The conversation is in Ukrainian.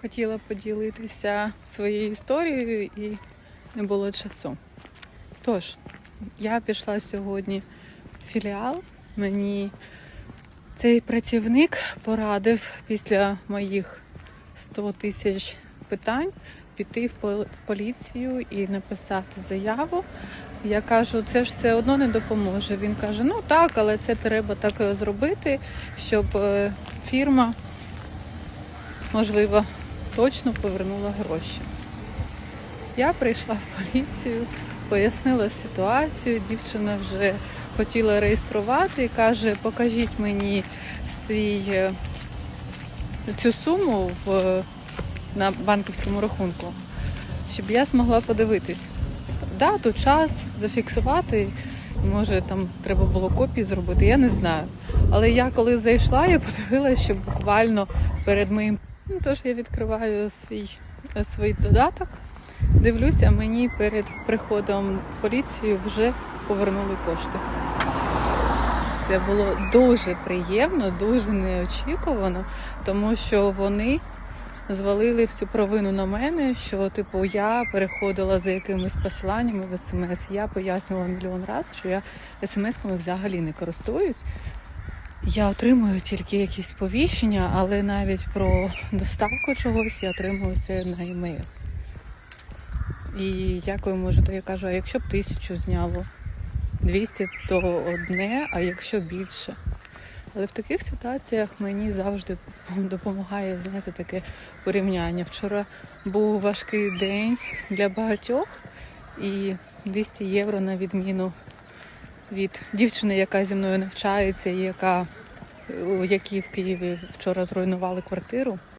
Хотіла поділитися своєю історією і не було часу. Тож, я пішла сьогодні в філіал. Мені цей працівник порадив після моїх 100 тисяч питань піти в поліцію і написати заяву. Я кажу, це ж все одно не допоможе. Він каже: ну так, але це треба так е, зробити, щоб е, фірма, можливо, точно повернула гроші. Я прийшла в поліцію, пояснила ситуацію. Дівчина вже хотіла реєструвати і каже: покажіть мені свій е, цю суму в, на банківському рахунку, щоб я змогла подивитись. Дату, час, зафіксувати. Може, там треба було копії зробити, я не знаю. Але я коли зайшла, я подивилася, що буквально перед моїм. Ну, тож я відкриваю свій, е, свій додаток, дивлюся, мені перед приходом в поліцію вже повернули кошти. Це було дуже приємно, дуже неочікувано, тому що вони звалили всю провину на мене, що типу я переходила за якимись посиланнями в смс. Я пояснювала мільйон разів, що я смс-ками взагалі не користуюсь. Я отримую тільки якісь повіщення, але навіть про доставку чогось я отримую все на емейл. І як ви можете, я кажу, а якщо б тисячу зняло, 200 то одне, а якщо більше. Але в таких ситуаціях мені завжди допомагає знаєте, таке порівняння. Вчора був важкий день для багатьох, і 200 євро на відміну від дівчини, яка зі мною навчається, і яка у якій в Києві вчора зруйнували квартиру.